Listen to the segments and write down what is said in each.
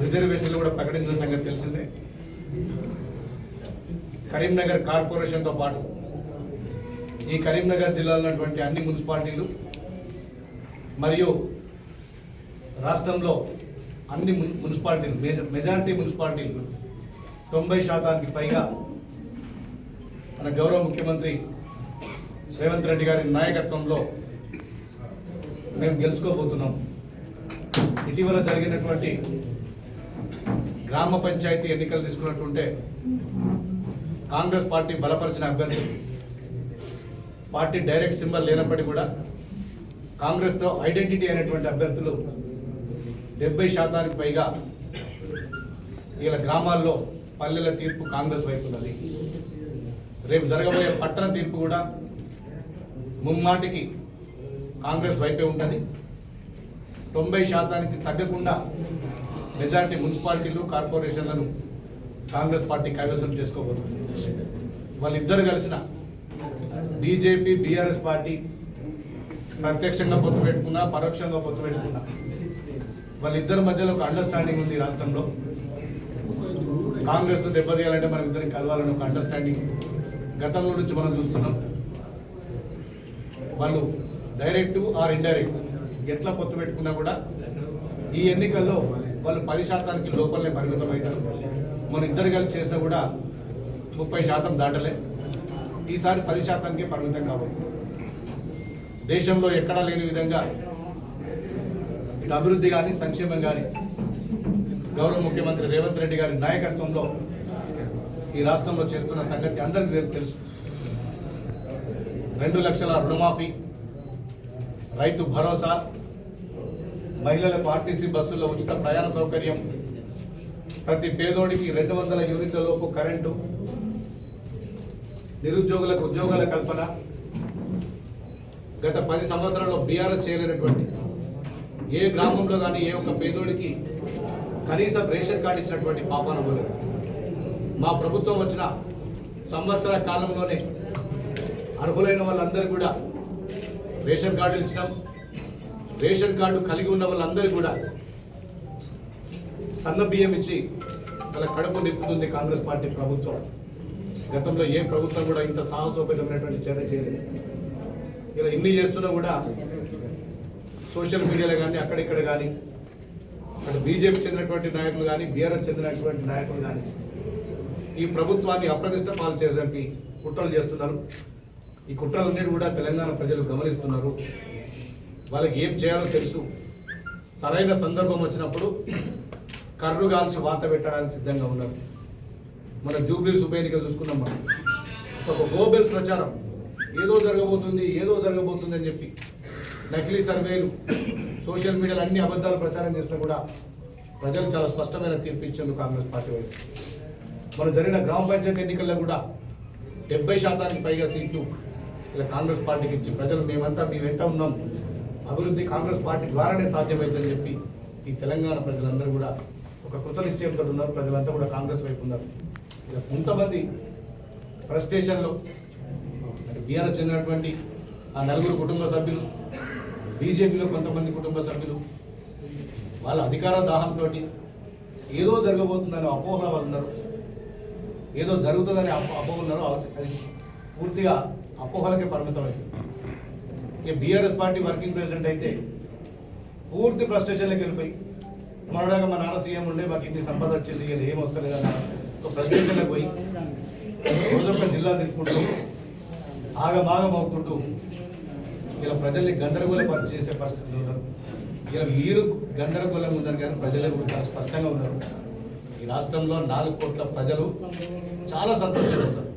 రిజర్వేషన్లు కూడా ప్రకటించిన సంగతి తెలిసిందే. కరీంనగర్ కార్పొరేషన్తో పాటు ఈ కరీంనగర్ జిల్లాలో ఉన్నటువంటి అన్ని మున్సిపాలిటీలు మరియు రాష్ట్రంలో అన్ని మున్- మున్సిపాలిటీలు మెజారిటీ మున్సిపాలిటీలు తొంభై శాతానికి పైగా మన గౌరవ ముఖ్యమంత్రి రేవంత్ రెడ్డి గారి నాయకత్వంలో మేము గెలుచుకోబోతున్నాం. ఇటీవల జరిగినటువంటి గ్రామ పంచాయతీ ఎన్నికలు తీసుకున్నట్టుంటే కాంగ్రెస్ పార్టీ బలపరిచిన అభ్యర్థులు పార్టీ డైరెక్ట్ సింబల్ లేనప్పటికీ కూడా కాంగ్రెస్తో ఐడెంటిటీ అయినటువంటి అభ్యర్థులు డెబ్బై శాతానికి పైగా ఇలా గ్రామాల్లో పల్లెల తీర్పు కాంగ్రెస్ వైపు ఉన్నది. రేపు జరగబోయే పట్టణ తీర్పు కూడా ముమ్మాటికి కాంగ్రెస్ వైపే ఉంటుంది. తొంభై శాతానికి తగ్గకుండా మెజారిటీ మున్సిపాలిటీలు కార్పొరేషన్లను కాంగ్రెస్ పార్టీ కైవసం చేసుకోబోతుంది. వాళ్ళిద్దరు కలిసిన బీజేపీ బీఆర్ఎస్ పార్టీ ప్రత్యక్షంగా పొత్తు పెట్టుకున్నా పరోక్షంగా పొత్తు పెట్టుకున్నా వాళ్ళిద్దరి మధ్యలో ఒక అండర్స్టాండింగ్ ఉంది రాష్ట్రంలో. కాంగ్రెస్ను దెబ్బతీయాలంటే మనం ఇద్దరికి కలవాలని ఒక అండర్స్టాండింగ్ గతంలో నుంచి మనం చూస్తున్నాం. వాళ్ళు డైరెక్ట్ ఆర్ ఇండైరెక్ట్ ఎట్లా పొత్తు పెట్టుకున్నా కూడా ఈ ఎన్నికల్లో వాళ్ళు పది శాతానికి లోపలనే పరిమితం అవుతారు మన ఇద్దరు కలిసి చేసినా కూడా ముప్పై శాతం దాటలే. ఈసారి పది శాతానికే పరిమితం కావచ్చు. దేశంలో ఎక్కడా లేని విధంగా ఇటు అభివృద్ధి కానీ సంక్షేమం కానీ గౌరవ ముఖ్యమంత్రి రేవంత్ రెడ్డి గారి నాయకత్వంలో ఈ రాష్ట్రంలో చేస్తున్న సంగతి అందరికీ తెలుసు. రెండు లక్షల రుణమాఫీ రైతు భరోసా మహిళలకు ఆర్టీసీ బస్సుల్లో ఉచిత ప్రయాణ సౌకర్యం ప్రతి పేదోడికి రెండు వందల యూనిట్ల లోపు కరెంటు నిరుద్యోగులకు ఉద్యోగాల కల్పన గత పది సంవత్సరాల్లో బీఆర్ఎస్ చేయలేనటువంటి ఏ గ్రామంలో కానీ ఏ ఒక్క పేదోడికి కనీసం రేషన్ కార్డు ఇచ్చినటువంటి పాపాన పోలేదు. మా ప్రభుత్వం వచ్చిన సంవత్సర కాలంలోనే అర్హులైన వాళ్ళందరూ కూడా రేషన్ కార్డులు ఇచ్చినాం. రేషన్ కార్డు కలిగి ఉన్న వాళ్ళందరూ కూడా సన్న బియ్యం ఇచ్చి వాళ్ళ కడుపు నింపుతుంది కాంగ్రెస్ పార్టీ ప్రభుత్వం. గతంలో ఏ ప్రభుత్వం కూడా ఇంత సాహసోపేతమైనటువంటి చర్య చేయలేదు. ఇలా ఇన్ని చేస్తున్నా కూడా సోషల్ మీడియాలో కానీ అక్కడిక్కడ కానీ అటు బీజేపీ చెందినటువంటి నాయకులు కానీ బీఆర్ఎస్ చెందినటువంటి నాయకులు కానీ ఈ ప్రభుత్వాన్ని అప్రతిష్ట పాలు చేసేకి కుట్రలు చేస్తున్నారు. ఈ కుట్రలన్నీ కూడా తెలంగాణ ప్రజలు గమనిస్తున్నారు. వాళ్ళకి ఏం చేయాలో తెలుసు. సరైన సందర్భం వచ్చినప్పుడు కర్రు కాల్చి వాత పెట్టడానికి సిద్ధంగా ఉన్నారు. మన జూబ్లీస్ ఉప ఎన్నిక చూసుకున్నాం మనం. ఒక గోబెల్స్ ప్రచారం. ఏదో జరగబోతుంది ఏదో జరగబోతుంది అని చెప్పి. నకిలీ సర్వేలు సోషల్ మీడియాలో అన్ని అబద్ధాలు ప్రచారం చేసినా కూడా ప్రజలు చాలా స్పష్టమైన తీర్పు ఇచ్చేందుకు కాంగ్రెస్ పార్టీ వాళ్ళు. మన జరిగిన గ్రామ పంచాయతీ ఎన్నికల్లో కూడా డెబ్బై శాతానికి పైగా సీట్లు ఇలా కాంగ్రెస్ పార్టీకి ఇచ్చి ప్రజలు మేమంతా మీ వెంట ఉన్నాం. అభివృద్ధి కాంగ్రెస్ పార్టీ ద్వారానే సాధ్యమవుతుందని చెప్పి ఈ తెలంగాణ ప్రజలందరూ కూడా ఒక కృతనిశ్చయంతో ఉన్నారు. ప్రజలంతా కూడా కాంగ్రెస్ వైపు ఉన్నారు. ఇలా కొంతమంది ఫ్రస్ట్రేషన్లో అంటే బీఆర్ఎస్ చెందినటువంటి ఆ నలుగురు కుటుంబ సభ్యులు బీజేపీలో కొంతమంది కుటుంబ సభ్యులు వాళ్ళ అధికార దాహంతో ఏదో జరగబోతుందని అపోహ వాళ్ళు ఉన్నారు. ఏదో జరుగుతుందని అపో అపోహ ఉన్నారు. అది పూర్తిగా అపోహలకే పరిమితమైంది ఇక బీఆర్ఎస్ పార్టీ వర్కింగ్ ప్రెసిడెంట్ అయితే పూర్తి ఫ్రస్ట్రేషన్లోకి వెళ్ళిపోయి మొన్నడాక మా నాన్న సీఎం ఉండే మాకు ఇన్ని సంపద వచ్చింది ఇది ఏం వస్తలేదు అన్న ఒక ఫ్రస్ట్రేషన్లోకి పోయి రోజొక్క జిల్లా తిప్పుకుంటూ ఆగమాగం అవుకుంటూ ఇలా ప్రజల్ని గందరగోళం చేసే పరిస్థితులు ఉన్నారు. ఇలా మీరు గందరగోళంగా ఉందని కానీ ప్రజలు కూడా చాలా స్పష్టంగా ఉన్నారు. ఈ రాష్ట్రంలో నాలుగు కోట్ల ప్రజలు చాలా సంతోషంగా ఉన్నారు.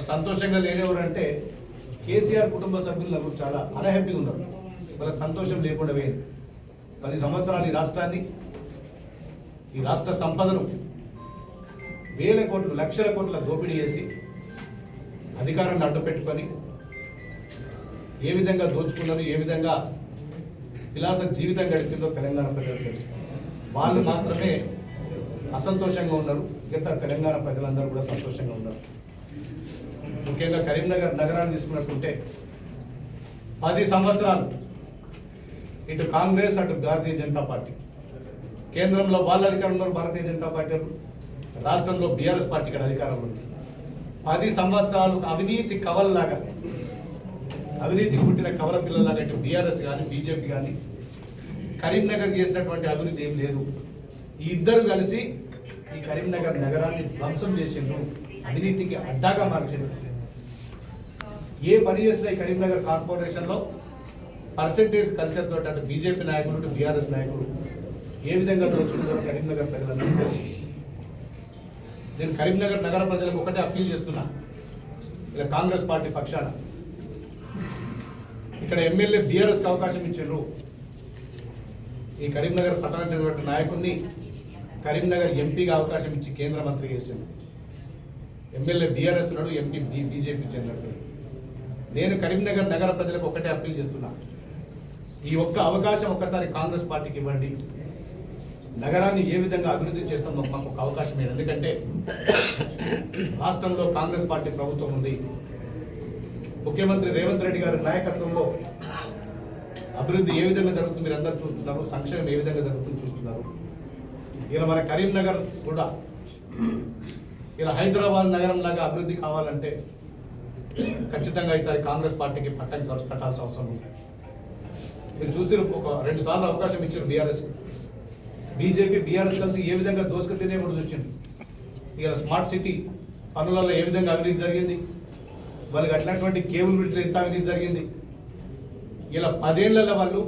సంతోషంగా లేనివారంటే కేసీఆర్ కుటుంబ సభ్యులు నాకు చాలా అన్హ్యాపీగా ఉన్నారు. వాళ్ళకి సంతోషం లేకుండా పోయింది. పది సంవత్సరాలు ఈ రాష్ట్రాన్ని ఈ రాష్ట్ర సంపదను వేల కోట్లు లక్షల కోట్ల దోపిడీ చేసి అధికారాన్ని అడ్డు పెట్టుకొని ఏ విధంగా దోచుకున్నారు ఏ విధంగా విలాస జీవితం గడిపిందో తెలంగాణ ప్రజలు తెలుసు వాళ్ళు మాత్రమే అసంతోషంగా ఉన్నారు. మిగతా తెలంగాణ ప్రజలందరూ కూడా సంతోషంగా ఉన్నారు. ముఖ్యంగా కరీంనగర్ నగరాన్ని తీసుకున్నట్టుంటే పది సంవత్సరాలు ఇటు కాంగ్రెస్ అటు భారతీయ జనతా పార్టీ. కేంద్రంలో వాళ్ళ అధికారంలో భారతీయ జనతా పార్టీ రాష్ట్రంలో బీఆర్ఎస్ పార్టీ ఇక్కడ అధికారంలో ఉంది. పది సంవత్సరాలు అవినీతి కవలలాగా అవినీతి పుట్టిన కవల పిల్లలాగా ఇటు బీఆర్ఎస్ కానీ బీజేపీ కానీ కరీంనగర్ చేసినటువంటి అభివృద్ధి ఏం లేదు. ఈ ఇద్దరు కలిసి ఈ కరీంనగర్ నగరాన్ని ధ్వంసం చేసిండ్రు. అవినీతికి అడ్డాగా మార్చిండ్రు. ఏ పని చేసినా కరీంనగర్ కార్పొరేషన్లో పర్సెంటేజ్ కల్చర్ తోటి అటు బీజేపీ నాయకులు బీఆర్ఎస్ నాయకులు ఏ విధంగా దోచుకుంటారో కరీంనగర్ ప్రజలందరికీ తెలుసు. నేను కరీంనగర్ నగర ప్రజలకు ఒకటే అప్పీల్ చేస్తున్నా. ఇలా కాంగ్రెస్ పార్టీ పక్షాన ఇక్కడ ఎమ్మెల్యే బీఆర్ఎస్కి అవకాశం ఇచ్చిండ్రు. ఈ కరీంనగర్ పట్టణ చెందిన నాయకుడిని కరీంనగర్ ఎంపీగా అవకాశం ఇచ్చి కేంద్ర మంత్రి చేసింది ఎమ్మెల్యే బీఆర్ఎస్ ఉన్నాడు ఎంపీ బీజేపీ చెందినట్టు నేను కరీంనగర్ నగర ప్రజలకు ఒకటే అప్పీల్ చేస్తున్నా. ఈ ఒక్క అవకాశం ఒక్కసారి కాంగ్రెస్ పార్టీకి ఇవ్వండి. నగరాన్ని ఏ విధంగా అభివృద్ధి చేస్తామో మాకు ఒక అవకాశం లేదు. ఎందుకంటే రాష్ట్రంలో కాంగ్రెస్ పార్టీ ప్రభుత్వం ఉంది. ముఖ్యమంత్రి రేవంత్ రెడ్డి గారి నాయకత్వంలో అభివృద్ధి ఏ విధంగా జరుగుతుంది మీరు అందరూ చూస్తున్నారు. సంక్షేమం ఏ విధంగా జరుగుతుంది చూస్తున్నారు. ఇలా మన కరీంనగర్ కూడా ఇలా హైదరాబాద్ నగరం లాగా అభివృద్ధి కావాలంటే ఖచ్చితంగా ఈసారి కాంగ్రెస్ పార్టీకి పట్టం ఖర్చు కట్టాల్సిన అవసరం ఉంది. మీరు చూసి ఒక రెండు సార్లు అవకాశం ఇచ్చారు బీఆర్ఎస్ బీజేపీ బీఆర్ఎస్ కలిసి ఏ విధంగా దోసుకు తినే కూడా చూసింది ఇక స్మార్ట్ సిటీ పనులలో ఏ విధంగా అవినీతి జరిగింది? వాళ్ళకి అట్లాంటివంటి కేబుల్ బ్రిడ్జ్లో ఎంత అవినీతి జరిగింది? ఇలా పదేళ్ళలో వాళ్ళు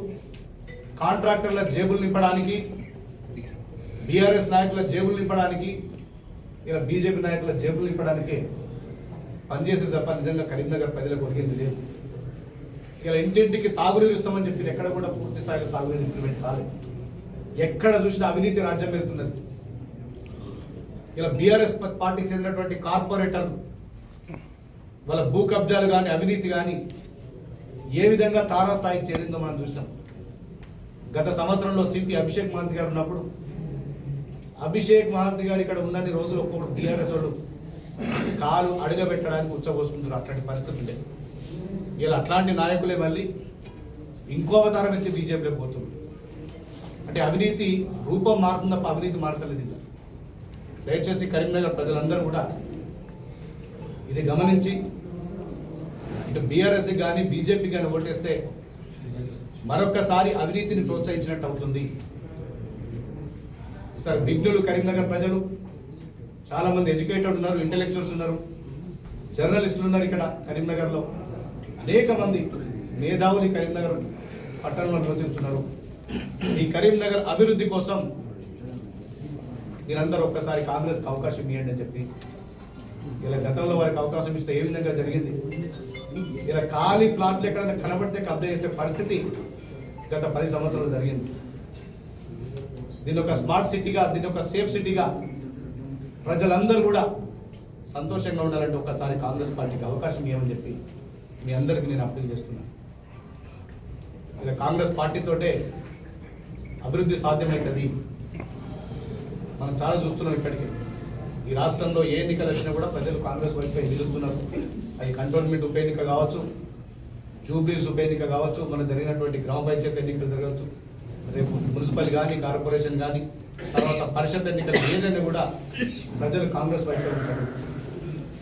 కాంట్రాక్టర్ల జేబులు నింపడానికి బీఆర్ఎస్ నాయకుల జేబులు నింపడానికి ఇలా బీజేపీ నాయకుల జేబులు నింపడానికి పనిచేసిన తప్ప నిజంగా కరీంనగర్ ప్రజలకు ఒరిగింది లేదు. ఇలా ఇంటింటికి తాగునీరు ఇస్తామని చెప్పి ఎక్కడ కూడా పూర్తి స్థాయిలో తాగునీరు ఇంప్లిమెంట్ కాలేదు. ఎక్కడ చూసినా అవినీతి రాజ్యం వెళ్తున్నది. ఇలా బీఆర్ఎస్ పార్టీకి చెందినటువంటి కార్పొరేటర్లు వాళ్ళ భూ కబ్జాలు కానీ అవినీతి కానీ ఏ విధంగా తారాస్థాయికి చేరిందో మనం చూసినాం. గత సంవత్సరంలో సిపి అభిషేక్ మహంతి గారు ఉన్నప్పుడు అభిషేక్ మహంతి గారు ఇక్కడ ఉన్నన్ని రోజులు ఒక్కొక్కడు బీఆర్ఎస్ వాళ్ళు కాలు అడగబెట్టడానికి ఉచ్చబోసుకుంటారు అట్లాంటి పరిస్థితి ఉండే. ఇలా అట్లాంటి నాయకులే మళ్ళీ ఇంకో అవతారం ఎత్తి బీజేపీలో పోతుంది అంటే అవినీతి రూపం మారుతుంది తప్ప అవినీతి మారతలేదు ఇంకా దయచేసి కరీంనగర్ ప్రజలందరూ కూడా ఇది గమనించి ఇటు బీఆర్ఎస్ కానీ బీజేపీ కానీ ఓటేస్తే మరొక్కసారి అవినీతిని ప్రోత్సహించినట్టు అవుతుంది. సార్ విఘ్నులు కరీంనగర్ ప్రజలు చాలా మంది ఎడ్యుకేటెడ్ ఉన్నారు ఇంటెలెక్చువల్స్ ఉన్నారు జర్నలిస్టులు ఉన్నారు ఇక్కడ కరీంనగర్లో. అనేక మంది మేధావులు కరీంనగర్ పట్టణంలో నివసిస్తున్నారు. ఈ కరీంనగర్ అభివృద్ధి కోసం మీరందరూ ఒక్కసారి కాంగ్రెస్కి అవకాశం ఇవ్వండి అని చెప్పి ఇలా గతంలో వారికి అవకాశం ఇస్తే ఏ విధంగా జరిగింది? ఇలా ఖాళీ ప్లాట్లు ఎక్కడైనా కనబడితే కబ్జా చేసే పరిస్థితి గత పది సంవత్సరాలు జరిగింది. దీని ఒక స్మార్ట్ సిటీగా దీని ఒక సేఫ్ సిటీగా ప్రజలందరూ కూడా సంతోషంగా ఉండాలంటే ఒకసారి కాంగ్రెస్ పార్టీకి అవకాశం ఇవ్వమని చెప్పి మీ అందరికీ నేను అప్పీల్ చేస్తున్నాను. అదే కాంగ్రెస్ పార్టీతోటే అభివృద్ధి సాధ్యమవుతుంది మనం చాలా చూస్తున్నాం ఇక్కడికి ఈ రాష్ట్రంలో ఏ ఎన్నికలు వచ్చినా కూడా ప్రజలు కాంగ్రెస్ వైపే నిలుస్తున్నారు అది కంటోన్మెంట్ ఉప ఎన్నిక కావచ్చు జూబ్లీస్ ఉప ఎన్నిక కావచ్చు మన జరిగినటువంటి గ్రామ పంచాయతీ ఎన్నికలు జరగవచ్చు. రేపు మున్సిపల్ కానీ కార్పొరేషన్ కానీ తర్వాత పరిషత్ ఎన్నికలు ఏదైనా కూడా ప్రజలు కాంగ్రెస్ వైపే ఉంటారు.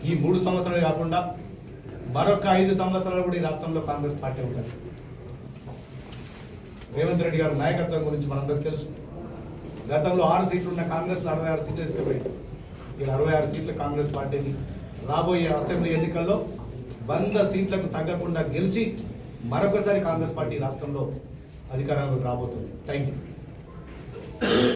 ఈ మూడు సంవత్సరాలు కాకుండా మరొక ఐదు సంవత్సరాలు కూడా ఈ రాష్ట్రంలో కాంగ్రెస్ పార్టీ ఉంటుంది. రేవంత్ రెడ్డి గారి నాయకత్వం గురించి మనందరికీ తెలుసు. గతంలో ఆరు సీట్లు ఉన్న కాంగ్రెస్ అరవై ఆరు సీట్లు తీసుకుపోయింది ఈ అరవై ఆరు సీట్లు కాంగ్రెస్ పార్టీని రాబోయే అసెంబ్లీ ఎన్నికల్లో వంద సీట్లకు తగ్గకుండా గెలిచి మరొకసారి కాంగ్రెస్ పార్టీ రాష్ట్రంలో అధికారంలోకి రాబోతుంది. Thank you